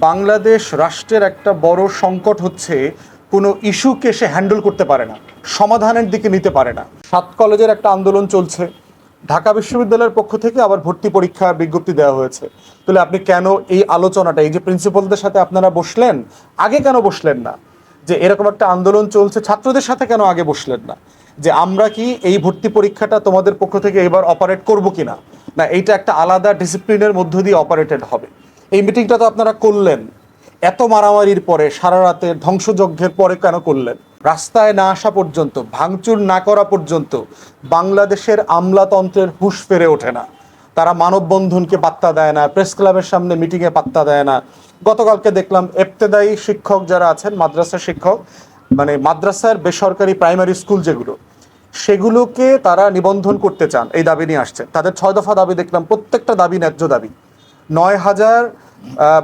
বাংলাদেশ রাষ্ট্রের একটা বড় সংকট হচ্ছে, কোনো ইস্যুকে সে হ্যান্ডেল করতে পারে না, সমাধানের দিকে নিতে পারে না। সাত কলেজের একটা আন্দোলন চলছে। ঢাকা বিশ্ববিদ্যালয়ের পক্ষ থেকে আবার ভর্তি পরীক্ষার বিজ্ঞপ্তি দেওয়া হয়েছে। তাহলে আপনি কেন এই আলোচনাটা, এই যে প্রিন্সিপালদের সাথে আপনারা বসলেন, আগে কেন বসলেন না? যে এরকম একটা আন্দোলন চলছে, ছাত্রদের সাথে কেন আগে বসলেন না? যে আমরা কি এই ভর্তি পরীক্ষাটা তোমাদের পক্ষ থেকে এবার অপারেট করব কিনা? না, এইটা একটা আলাদা ডিসিপ্লিনের মধ্য দিয়ে অপারেটেড হবে। এই মিটিংটা তো আপনারা করলেন। এত মারামারির পরে সারা রাতে ধ্বংসযজ্ঞের পরে কেন করলেন? রাস্তায় না আসা পর্যন্ত, ভাঙচুর না করা পর্যন্ত বাংলাদেশের আমলাতন্ত্রের হুঁশ ফেরে ওঠে না। তারা মানববন্ধনকে পাত্তা দেয় না, প্রেস ক্লাবের সামনে মিটিংয়ে পাত্তা দেয় না। গতকালকে দেখলাম এফতেদায়ী শিক্ষক যারা আছেন মাদ্রাসা শিক্ষক মানে মাদ্রাসার বেসরকারি প্রাইমারি স্কুল যেগুলো, সেগুলোকে তারা নিবন্ধন করতে চান, এই দাবি নিয়ে আসছেন তাদের ছয় দফা দাবি দেখলাম, প্রত্যেকটা দাবি ন্যায্য দাবি। নয় হাজার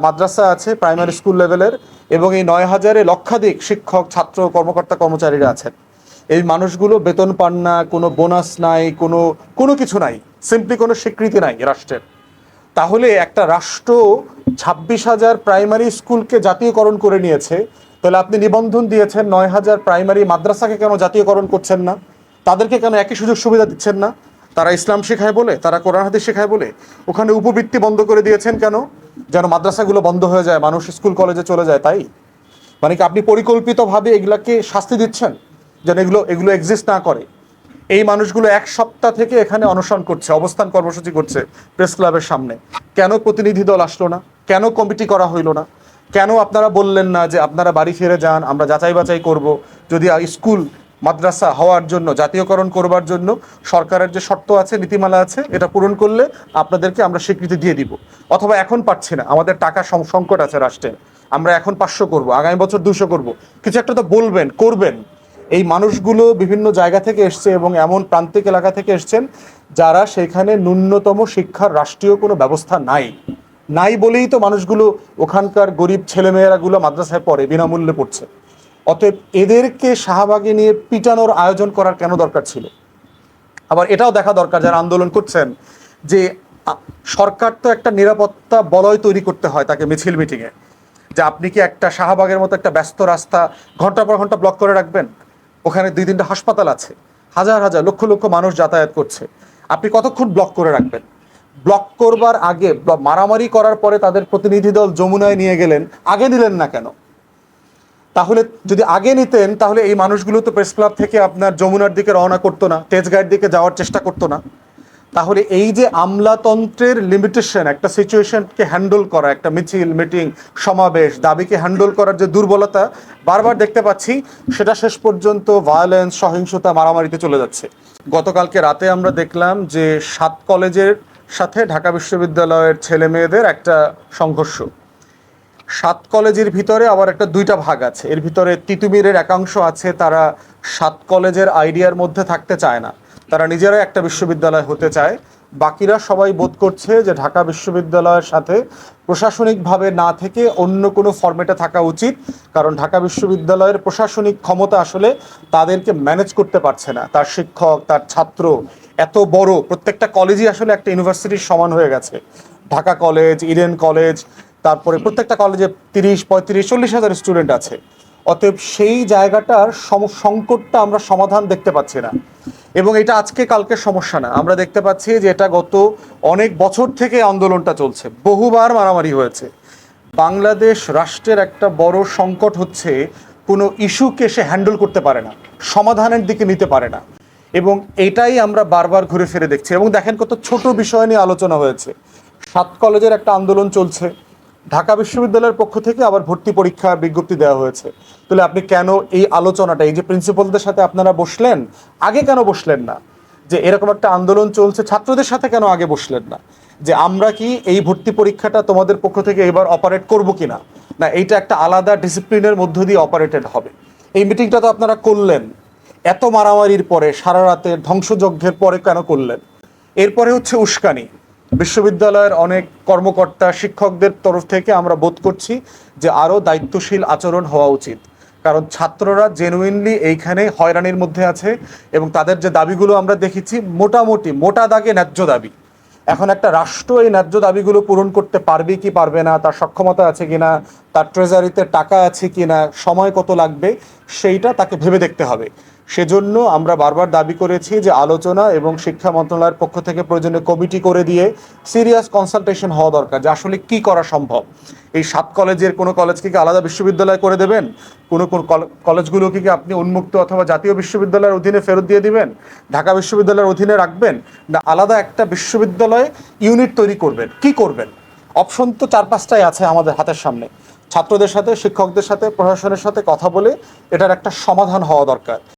মাদ্রাসা আছে প্রাইমারি স্কুল লেভেলের এবং এই নয় হাজারে লক্ষাধিক শিক্ষক, ছাত্র, কর্মকর্তা, কর্মচারীরা আছেন। এই মানুষগুলো বেতন পান না, কোনো বোনাস নাই, কোনো কোনো কিছু নাই সিম্পলি কোনো স্বীকৃতি নাই রাষ্ট্রের। তাহলে একটা রাষ্ট্র ছাব্বিশ হাজার প্রাইমারি স্কুলকে জাতীয়করণ করে নিয়েছে, তাহলে আপনি নিবন্ধন দিয়েছেন নয় হাজার প্রাইমারি মাদ্রাসাকে কেন জাতীয়করণ করছেন না? তাদেরকে কেন একই সুযোগ সুবিধা দিচ্ছেন না? তারা ইসলাম শেখায় বলে, তারা কোরআন হাদিস শেখায় বলে, ওখানে উপবৃত্তি বন্ধ করে দিয়েছেন কেন? যেন মাদ্রাসাগুলো বন্ধ হয়ে যায়, মানুষ স্কুল, কলেজে চলে যায়, তাই? মানে কি আপনি পরিকল্পিতভাবে এগুলাকে শাস্তি দিচ্ছেন? যেন এগুলো এগুলো এক্সিস্ট না করে? এই মানুষগুলো এক সপ্তাহ থেকে এখানে অনশন করছে, অবস্থান কর্মসূচি করছে প্রেস ক্লাবের সামনে। কেন প্রতিনিধি দল আসলো না? কেন কমিটি করা হইল না? কেন আপনারা বললেন না যে আপনারা বাড়ি ফিরে যান, আমরা যাচাই বাছাই করব? যদি স্কুল মাদ্রাসা হওয়ার জন্য, জাতীয়করণ করবার জন্য সরকারের যে শর্ত আছে, নীতিমালা আছে, এটা পূরণ করলে আপনাদেরকে আমরা স্বীকৃতি দিয়ে দিব। অথবা এখন পাচ্ছি না, আমাদের টাকা সংকট আছে রাষ্ট্রের। আমরা এখন পাঁচশো করব, আগামী বছর দুশো করব। কিছু একটা তো বলবেন, করবেন। এই মানুষগুলো বিভিন্ন জায়গা থেকে এসছে এবং এমন প্রান্তিক এলাকা থেকে এসছেন যারা সেখানে ন্যূনতম শিক্ষার রাষ্ট্রীয় কোনো ব্যবস্থা নাই। নাই বলেই তো মানুষগুলো ওখানকার গরিব ছেলেমেয়েরাগুলো মাদ্রাসায় পড়ে, বিনামূল্যে পড়ছে। অতএব এদেরকে শাহবাগে নিয়ে পিটানোর আয়োজন করার কেন দরকার ছিল? আবার এটাও দেখা দরকার যারা আন্দোলন করছেন যে সরকার তো একটা নিরাপত্তা বলয় তৈরি করতে হয় তাকে মিছিল মিটিংয়ে। যে আপনি কি একটা শাহবাগের মতো একটা ব্যস্ত রাস্তা ঘণ্টা পর ঘণ্টা ব্লক করে রাখবেন? ওখানে দুই তিনটা হাসপাতাল আছে। হাজার হাজার, লক্ষ লক্ষ মানুষ যাতায়াত করছে। আপনি কতক্ষণ ব্লক করে রাখবেন? ব্লক করবার আগে মারামারি করার পরে তাদের প্রতিনিধি দল যমুনায় নিয়ে গেলেন, আগে নিলেন না কেন? তাহলে যদি আগে নিতেন, তাহলে এই মানুষগুলো তো প্রেস ক্লাব থেকে আপনার যমুনার দিকে রওনা করতো না, তেজগাঁয়ের দিকে যাওয়ার চেষ্টা করতো না। তাহলে এই যে আমলাতন্ত্রের লিমিটেশন একটা সিচুয়েশনকে হ্যান্ডেল করা, একটা মিছিল মিটিং সমাবেশ, দাবিকে হ্যান্ডেল করার যে দুর্বলতা, বারবার দেখতে পাচ্ছি, সেটা শেষ পর্যন্ত ভায়োলেন্স সহিংসতা, মারামারিতে চলে যাচ্ছে। গতকালকে রাতে আমরা দেখলাম যে সাত কলেজের সাথে ঢাকা বিশ্ববিদ্যালয়ের ছেলে মেয়েদের একটা সংঘর্ষ। সাত কলেজের ভিতরে আবার একটা দুইটা ভাগ আছে। এর ভিতরে তিতুমিরের একাংশ আছে, তারা সাত কলেজের আইডিয়ার মধ্যে থাকতে চায় না। তারা নিজেরাই একটা বিশ্ববিদ্যালয় হতে চায়। বাকিরা সবাই বোধ করছে যে ঢাকা বিশ্ববিদ্যালয়ের সাথে প্রশাসনিকভাবে না থেকে অন্য কোনো ফর্মেটে থাকা উচিত, কারণ ঢাকা বিশ্ববিদ্যালয়ের প্রশাসনিক ক্ষমতা আসলে তাদেরকে ম্যানেজ করতে পারছে না। তার শিক্ষক, তার ছাত্র এত বড়, প্রত্যেকটা কলেজই আসলে একটা ইউনিভার্সিটির সমান হয়ে গেছে। ঢাকা কলেজ, ইডেন কলেজ তারপরে প্রত্যেকটা কলেজে তিরিশ পঁয়ত্রিশ চল্লিশ হাজার স্টুডেন্ট আছে। অতএব সেই জায়গাটার সংকটটা আমরা সমাধান দেখতে পাচ্ছি না। এবং এটা আজকে কালকের সমস্যা না। আমরা দেখতে পাচ্ছি যে এটা গত অনেক বছর থেকে আন্দোলনটা চলছে। বহুবার মারামারি হয়েছে। বাংলাদেশ রাষ্ট্রের একটা বড় সংকট হচ্ছে কোনো ইস্যুকে সে হ্যান্ডেল করতে পারে না সমাধানের দিকে নিতে পারে না। এবং এটাই আমরা বারবার ঘুরে ফিরে দেখছি। এবং দেখেন কত ছোট বিষয় নিয়ে আলোচনা হয়েছে। সাত কলেজের একটা আন্দোলন চলছে। ঢাকা বিশ্ববিদ্যালয়ের পক্ষ থেকে আবার ভর্তি পরীক্ষার বিজ্ঞপ্তি দেওয়া হয়েছে। তাহলে আপনি কেন এই আলোচনাটা, এই যে প্রিন্সিপালদের সাথে আপনারা বসলেন, আগে কেন বসলেন না? যে এরকম একটা আন্দোলন চলছে, ছাত্রদের সাথে কেন আগে বসলেন না? যে আমরা কি এই ভর্তি পরীক্ষাটা তোমাদের পক্ষ থেকে এবার অপারেট করব কিনা? না, এইটা একটা আলাদা ডিসিপ্লিনের মধ্য দিয়ে অপারেটেড হবে। এই মিটিংটা তো আপনারা করলেন। এত মারামারির পরে সারা রাতে ধ্বংসযজ্ঞের পরে কেন করলেন? এরপরে হচ্ছে উস্কানি। বিশ্ববিদ্যালয়ের অনেক কর্মকর্তা, শিক্ষকদের তরফ থেকে আমরা বোধ করছি যে আরও দায়িত্বশীল আচরণ হওয়া উচিত। কারণ ছাত্ররা জেনুইনলি এইখানে হয়রানির মধ্যে আছে এবং তাদের যে দাবিগুলো আমরা দেখেছি মোটামুটি মোটা দাগে ন্যায্য দাবি। এখন একটা রাষ্ট্র এই ন্যায্য দাবিগুলো পূরণ করতে পারবে কি পারবে না, তার সক্ষমতা আছে কি না তার ট্রেজারিতে টাকা আছে কি না সময় কত লাগবে, সেইটা তাকে ভেবে দেখতে হবে। সেজন্য আমরা বারবার দাবি করেছি যে আলোচনা এবং শিক্ষা মন্ত্রণালয়ের পক্ষ থেকে প্রয়োজনীয় কমিটি করে দিয়ে সিরিয়াস কনসালটেশন হওয়া দরকার যে আসলে কি করা সম্ভব। এই সাত কলেজের কোনো কলেজকে কি আলাদা বিশ্ববিদ্যালয় করে দেবেন? কোনো কোন কল- কলেজগুলোকে কি আপনি উন্মুক্ত অথবা জাতীয় বিশ্ববিদ্যালয়ের অধীনে ফেরত দিয়ে দিবেন? ঢাকা বিশ্ববিদ্যালয়ের অধীনে রাখবেন? না, আলাদা একটা বিশ্ববিদ্যালয়ে ইউনিট তৈরি করবেন? কি করবেন? অপশন তো চার পাঁচটাই আছে আমাদের হাতের সামনে। ছাত্রদের সাথে, শিক্ষকদের সাথে, প্রশাসনের সাথে কথা বলে এটার একটা সমাধান হওয়া দরকার।